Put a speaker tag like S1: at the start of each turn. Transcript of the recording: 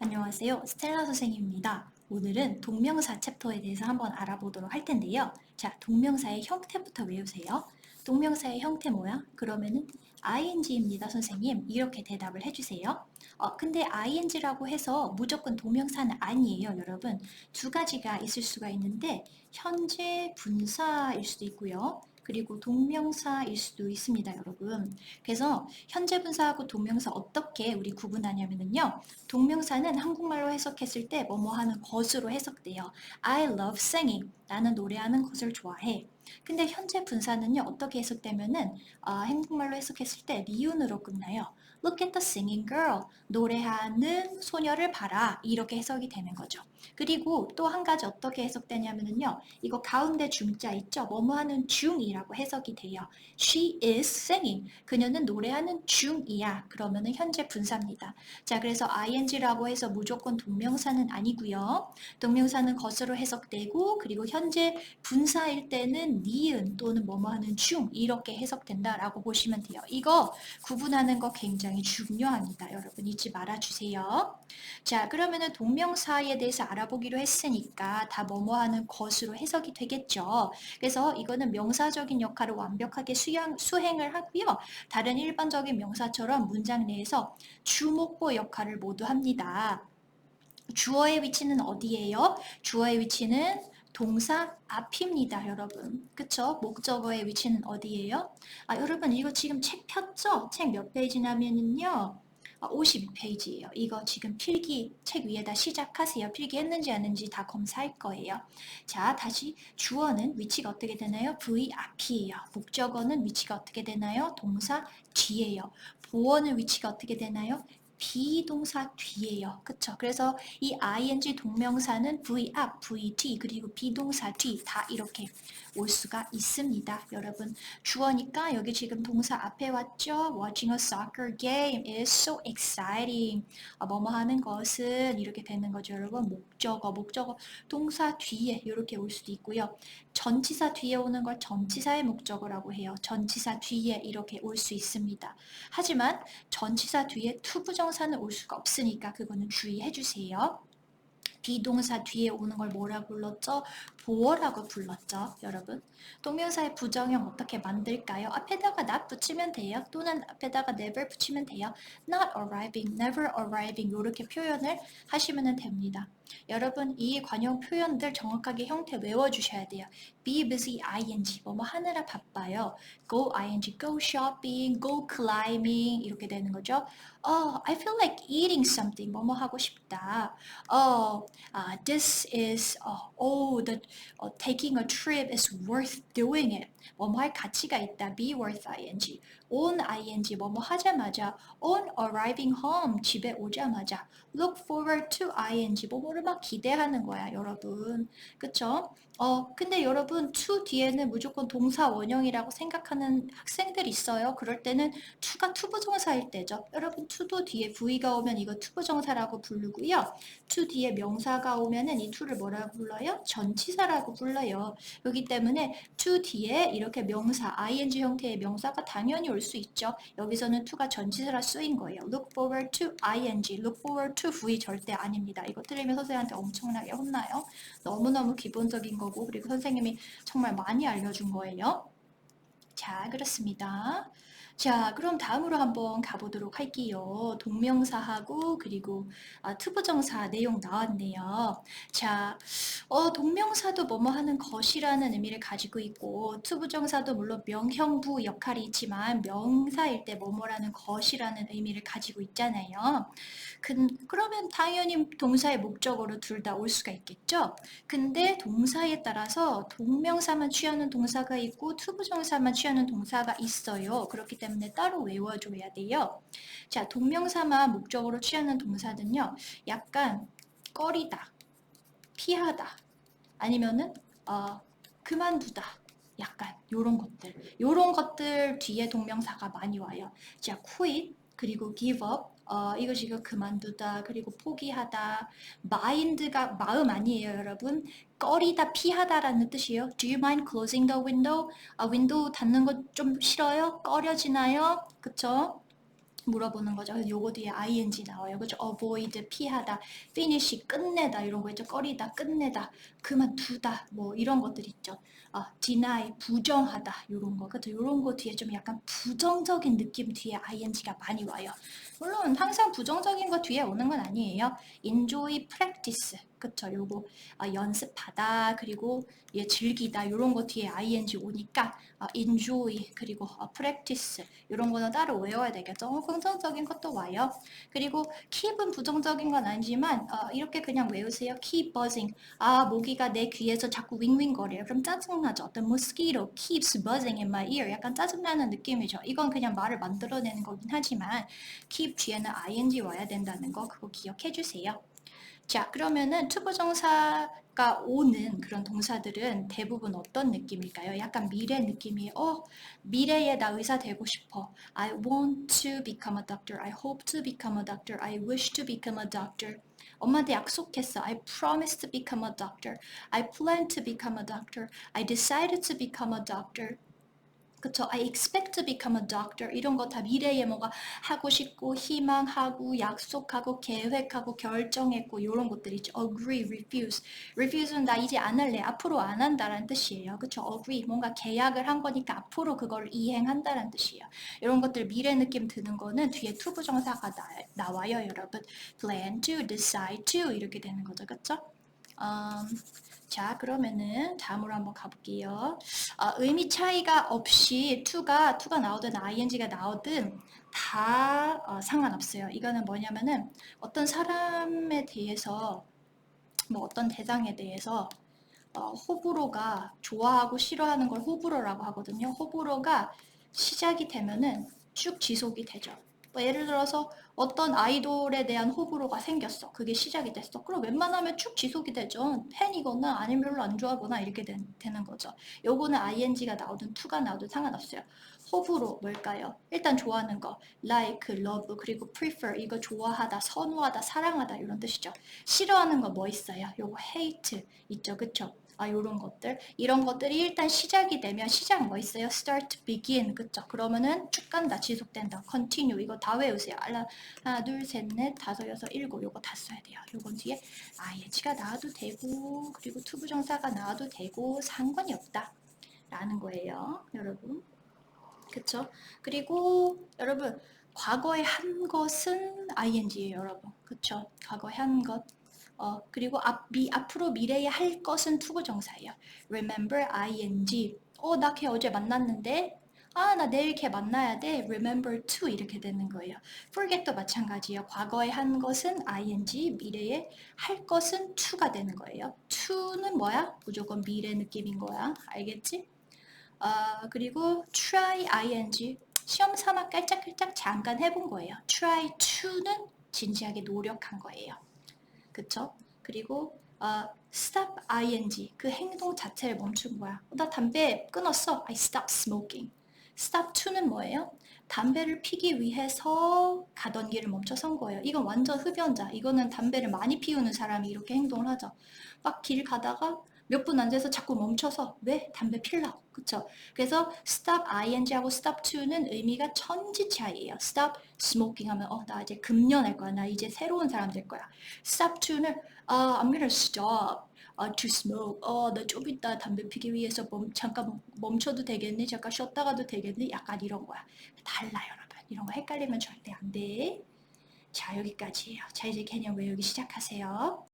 S1: 안녕하세요. 스텔라 선생님입니다. 오늘은 동명사 챕터에 대해서 한번 알아보도록 할 텐데요. 자, 동명사의 형태부터 외우세요. 동명사의 형태 뭐야? 그러면은 ing입니다, 선생님. 이렇게 대답을 해주세요. 어, 근데 ing라고 해서 무조건 동명사는 아니에요, 여러분. 두 가지가 있을 수가 있는데 현재 분사일 수도 있고요. 그리고 동명사일 수도 있습니다, 여러분. 그래서 현재 분사하고 동명사 어떻게 우리 구분하냐면요. 동명사는 한국말로 해석했을 때 뭐뭐 하는 것으로 해석돼요. I love singing. 나는 노래하는 것을 좋아해. 근데 현재 분사는요, 어떻게 해석되면은, 어, 한국말로 해석했을 때 미운으로 끝나요. Look at the singing girl. 노래하는 소녀를 봐라. 이렇게 해석이 되는 거죠. 그리고 또 한 가지 어떻게 해석되냐면요. 이거 가운데 중자 있죠? 뭐뭐 하는 중이라고 해석이 돼요. She is singing. 그녀는 노래하는 중이야. 그러면은 현재 분사입니다. 자, 그래서 ing라고 해서 무조건 동명사는 아니고요. 동명사는 것으로 해석되고 그리고 현재 분사일 때는 니은 또는 뭐뭐 하는 중 이렇게 해석된다라고 보시면 돼요. 이거 구분하는 거 굉장히 중요합니다. 여러분 잊지 말아 주세요. 자, 그러면은 동명사에 대해서 알아보기로 했으니까 다 뭐뭐 하는 것으로 해석이 되겠죠. 그래서 이거는 명사적인 역할을 완벽하게 수행, 수행을 하고요. 다른 일반적인 명사처럼 문장 내에서 주목보 역할을 모두 합니다. 주어의 위치는 어디예요? 주어의 위치는 동사 앞입니다, 여러분. 그쵸? 목적어의 위치는 어디예요? 아, 여러분, 이거 지금 책 폈죠? 책 몇 페이지냐면요. 52페이지예요. 이거 지금 필기 책 위에다 시작하세요. 필기 했는지 안 했는지 다 검사할 거예요. 자, 다시 주어는 위치가 어떻게 되나요? V 앞이에요. 목적어는 위치가 어떻게 되나요? 동사 뒤에요. 보어는 위치가 어떻게 되나요? 비동사 뒤에요. 그쵸? 그래서 이 ing 동명사는 V 앞, V 뒤, 그리고 비동사 뒤 다 이렇게 올 수가 있습니다. 여러분, 주어니까 여기 지금 동사 앞에 왔죠? Watching a soccer game is so exciting. 어, 뭐뭐 하는 것은 이렇게 되는 거죠. 여러분, 목적어, 목적어, 동사 뒤에 이렇게 올 수도 있고요. 전치사 뒤에 오는 걸 전치사의 목적어라고 해요. 전치사 뒤에 이렇게 올 수 있습니다. 하지만 전치사 뒤에 투부정 사는 올 수가 없으니까 그거는 주의해 주세요. 비동사 뒤에 오는 걸 뭐라 불렀죠? 보어라고 불렀죠, 여러분. 동명사의 부정형 어떻게 만들까요? 앞에다가 not 붙이면 돼요. 또는 앞에다가 never 붙이면 돼요. not arriving, never arriving 이렇게 표현을 하시면 됩니다. 여러분 이 관용 표현들 정확하게 형태 외워주셔야 돼요. be busy ing 뭐뭐 하느라 바빠요. go ing go shopping, go climbing 이렇게 되는 거죠. 어, I feel like eating something 뭐뭐 하고 싶다. 어, uh, this is uh, oh the uh, taking a trip is worth doing it. 뭐뭐 할 가치가 있다. be worth ing. on ing 뭐뭐 하자마자 on arriving home 집에 오자마자 look forward to ing 뭐뭐를 막 기대하는 거야 여러분 그쵸? 어 근데 여러분 to 뒤에는 무조건 동사 원형이라고 생각하는 학생들 있어요. 그럴 때는 to가 투부정사일 때죠. 여러분 to도 뒤에 v가 오면 이거 투부정사라고 부르고요. to 뒤에 명사가 오면은 이 to를 뭐라고 불러요? 전치사라고 불러요. 그렇기 때문에 to 뒤에 이렇게 명사 ing 형태의 명사가 당연히 올 수 있죠. 여기서는 to가 전치사라 쓰인 거예요. Look forward to ing. Look forward to v 절대 아닙니다. 이거 틀리면 선생님한테 엄청나게 혼나요. 너무너무 기본적인 거고 그리고 선생님이 정말 많이 알려준 거예요. 자, 그렇습니다. 자, 그럼 다음으로 한번 가보도록 할게요. 동명사하고 그리고 아, 투부정사 내용 나왔네요. 자, 어, 동명사도 뭐뭐 하는 것이라는 의미를 가지고 있고 투부정사도 물론 명형부 역할이 있지만 명사일 때 뭐뭐라는 것이라는 의미를 가지고 있잖아요. 그, 그러면 당연히 동사의 목적어로 둘 다 올 수가 있겠죠? 근데 동사에 따라서 동명사만 취하는 동사가 있고 투부정사만 취하는 동사가 있어요. 그렇기 때문에 때문에 따로 외워줘야 돼요. 자, 동명사만 목적으로 취하는 동사는요. 약간 꺼리다, 피하다, 아니면은 어, 그만두다. 약간 요런 것들. 요런 것들 뒤에 동명사가 많이 와요. 자, quit 그리고 give up 어, 이거 지금 그만두다, 그리고 포기하다. 마인드가 마음 아니에요, 여러분. 꺼리다, 피하다라는 뜻이에요. Do you mind closing the window? 아, 윈도우 닫는 거 좀 싫어요? 꺼려지나요? 그쵸? 물어보는 거죠. 요거 뒤에 ing 나와요. 그죠? avoid 피하다, finish 끝내다 이런 거 있죠. 꺼리다, 끝내다, 그만두다 뭐 이런 것들 있죠. 아, deny 부정하다 이런 거. 그죠? 이런 거 뒤에 좀 약간 부정적인 느낌 뒤에 ing가 많이 와요. 물론 항상 부정적인 거 뒤에 오는 건 아니에요. enjoy practice. 그쵸? 요거 아, 연습하다 그리고 예, 즐기다 이런 거 뒤에 ing 오니까 아, enjoy 그리고 아, practice 이런 거는 따로 외워야 되겠죠. 어, 긍정적인 것도 와요. 그리고 keep은 부정적인 건 아니지만 어, 이렇게 그냥 외우세요. keep buzzing. 아 모기가 내 귀에서 자꾸 윙윙거려요. 그럼 짜증나죠. The mosquito keeps buzzing in my ear. 약간 짜증나는 느낌이죠. 이건 그냥 말을 만들어내는 거긴 하지만 keep 뒤에는 ing 와야 된다는 거 그거 기억해 주세요. 자, 그러면은 투부정사가 오는 그런 동사들은 대부분 어떤 느낌일까요? 약간 미래 느낌이에요. 어, 미래에 나 의사 되고 싶어. I want to become a doctor. I hope to become a doctor. I wish to become a doctor. 엄마한테 약속했어. I promised to become a doctor. I plan to become a doctor. I decided to become a doctor. 그쵸? I expect to become a doctor. 이런 거 다 미래에 뭐가 하고 싶고, 희망하고, 약속하고, 계획하고, 결정했고, 이런 것들 있죠. agree, refuse. refuse는 나 이제 안 할래. 앞으로 안 한다라는 뜻이에요. 그쵸? agree. 뭔가 계약을 한 거니까 앞으로 그걸 이행한다라는 뜻이에요. 이런 것들 미래 느낌 드는 거는 뒤에 투부정사가 나, 나와요, 여러분. plan to, decide to 이렇게 되는 거죠. 그쵸? 음, 자, 그러면은 다음으로 한번 가볼게요. 아, 의미 차이가 없이 to가 to가 나오든 ing가 나오든 다 어, 상관없어요. 이거는 뭐냐면은 어떤 사람에 대해서 뭐 어떤 대상에 대해서 어, 호불호가 좋아하고 싫어하는 걸 호불호라고 하거든요. 호불호가 시작이 되면은 쭉 지속이 되죠. 뭐 예를 들어서 어떤 아이돌에 대한 호불호가 생겼어. 그게 시작이 됐어. 그럼 웬만하면 쭉 지속이 되죠. 팬이거나 아니면 별로 안 좋아하거나 이렇게 된, 되는 거죠. 요거는 ing가 나오든 to가 나오든 상관없어요. 호불호 뭘까요? 일단 좋아하는 거 like, love, 그리고 prefer 이거 좋아하다, 선호하다, 사랑하다 이런 뜻이죠. 싫어하는 거 뭐 있어요? 요거 hate 있죠. 그쵸? 아, 요런 것들. 이런 것들이 일단 시작이 되면 시작 뭐 있어요? start, begin. 그쵸? 그러면은 쭉 간다, 지속된다. continue. 이거 다 외우세요. 하나, 둘, 셋, 넷, 다섯, 여섯, 일곱. 요거 다 써야 돼요. 요건 뒤에 ing가 나와도 되고, 그리고 투부정사가 나와도 되고, 상관이 없다. 라는 거예요. 여러분. 그쵸? 그리고 여러분, 과거에 한 것은 ing예요, 여러분. 그쵸? 과거에 한 것. 어, 그리고 앞, 미, 앞으로 미래에 할 것은 투구 정사예요. remember ing. 어, 나 걔 어제 만났는데. 아, 나 내일 걔 만나야 돼. remember to 이렇게 되는 거예요. forget도 마찬가지예요. 과거에 한 것은 ing, 미래에 할 것은 to가 되는 거예요. to는 뭐야? 무조건 미래 느낌인 거야. 알겠지? 어, 그리고 try ing. 시험 삼아 깔짝깔짝 잠깐 해본 거예요. try to는 진지하게 노력한 거예요. 그쵸? 그리고 어, stop ing 그 행동 자체를 멈춘 거야. 어, 나 담배 끊었어. I stop smoking. stop to는 뭐예요? 담배를 피기 위해서 가던 길을 멈춰선 거예요. 이건 완전 흡연자. 이거는 담배를 많이 피우는 사람이 이렇게 행동을 하죠. 막 길 가다가 몇분 앉아서 자꾸 멈춰서 왜? 담배 필라. 그쵸? 그래서 stop ing하고 stop to는 의미가 천지 차이예요. stop smoking 하면 어, 나 이제 금연할 거야. 나 이제 새로운 사람 될 거야. stop to는 uh, I'm gonna stop uh, to smoke. 어, 나좀 이따 담배 피기 위해서 멈, 잠깐 멈춰도 되겠니? 잠깐 쉬었다가도 되겠니? 약간 이런 거야. 달라 여러분. 이런 거 헷갈리면 절대 안 돼. 자, 여기까지예요. 자, 이제 개념 외우기 시작하세요.